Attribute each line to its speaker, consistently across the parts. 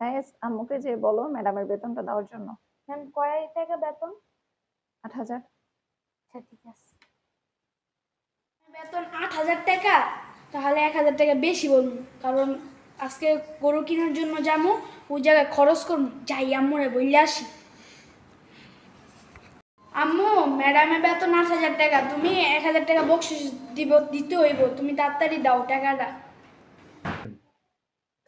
Speaker 1: হ্যাঁ আম্মুকে যে বলো ম্যাডামের বেতনটা দেওয়ার জন্য।
Speaker 2: ম্যাম কয় টাকা বেতন?
Speaker 1: আট হাজার।
Speaker 2: আচ্ছা ঠিক আছে। বেতন আট হাজার টাকা? তাহলে এক হাজার টাকা বেশি বলব কারণ আজকে গরু কেনার জন্য যাব ওই জায়গায় খরচ করব যাই আম্মুরে বললে আসি। আম্মু ম্যাডামের বেতন আট হাজার টাকা তুমি এক হাজার টাকা বকশিস দিব দিতে হইব তুমি তাড়াতাড়ি দাও টাকাটা।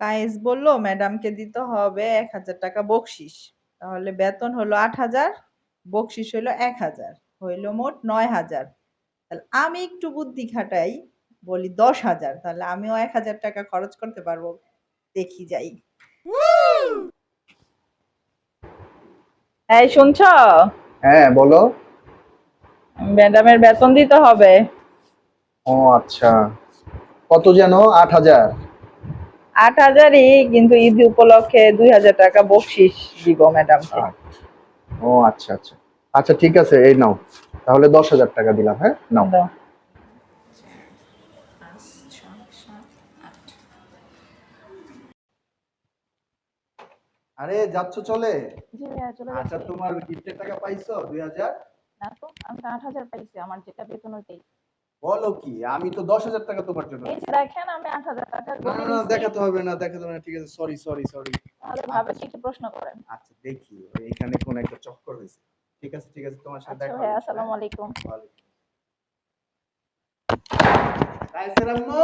Speaker 3: কায়েস বলল ম্যাডামকে দিতে হবে এক হাজার টাকা বকশিস। তাহলে বেতন হলো আট হাজার বকশিস হলো এক হাজার হইল মোট নয় হাজার। তাহলে আমি একটু বুদ্ধি খাটাই বলি দশ হাজার তাহলে আমিও এক হাজার টাকা খরচ করতে পারব। দেখি যাই। এই শুনছ?
Speaker 4: হ্যাঁ বলো।
Speaker 3: ম্যাডামের বেতন দিতে হবে।
Speaker 4: ও আচ্ছা। কত যেন? আট হাজার।
Speaker 3: আট হাজারই কিন্তু ঈদ উপলক্ষে দুই হাজার টাকা বকশিস দিব ম্যাডাম
Speaker 4: ও আচ্ছা আচ্ছা। আচ্ছা ঠিক আছে এই নাও। তাহলে দশ হাজার টাকা দিলাম হ্যাঁ? নাও। আরে যাচ্ছ চলে?
Speaker 1: জি ভাইয়া চলে
Speaker 4: আচ্ছা তোমার গিফটের টাকা পাইছো দুই হাজার?
Speaker 1: না তো আমি তো আট হাজার পাইছি আমার যেটা বেতন ওইটাই।
Speaker 4: বলো কি? আমি তো দশ হাজার টাকা তোমার জন্য
Speaker 1: দেখেন আমি আট হাজার টাকা
Speaker 4: না না, না দেখাতে হবে না দেখাতে হবে না ঠিক আছে সরি সরি সরি
Speaker 1: তাহলে ভাবে একটু প্রশ্ন করেন।
Speaker 4: আচ্ছা দেখি এখানে কোন একটা চক্কর হয়েছে। ঠিক আছে ঠিক আছে তোমার সাথে
Speaker 1: আচ্ছা
Speaker 4: দেখা হবে,
Speaker 1: আসসালামু? আলাইকুম।
Speaker 4: ওয়ালাইকুম। আলাইকুম আম্মু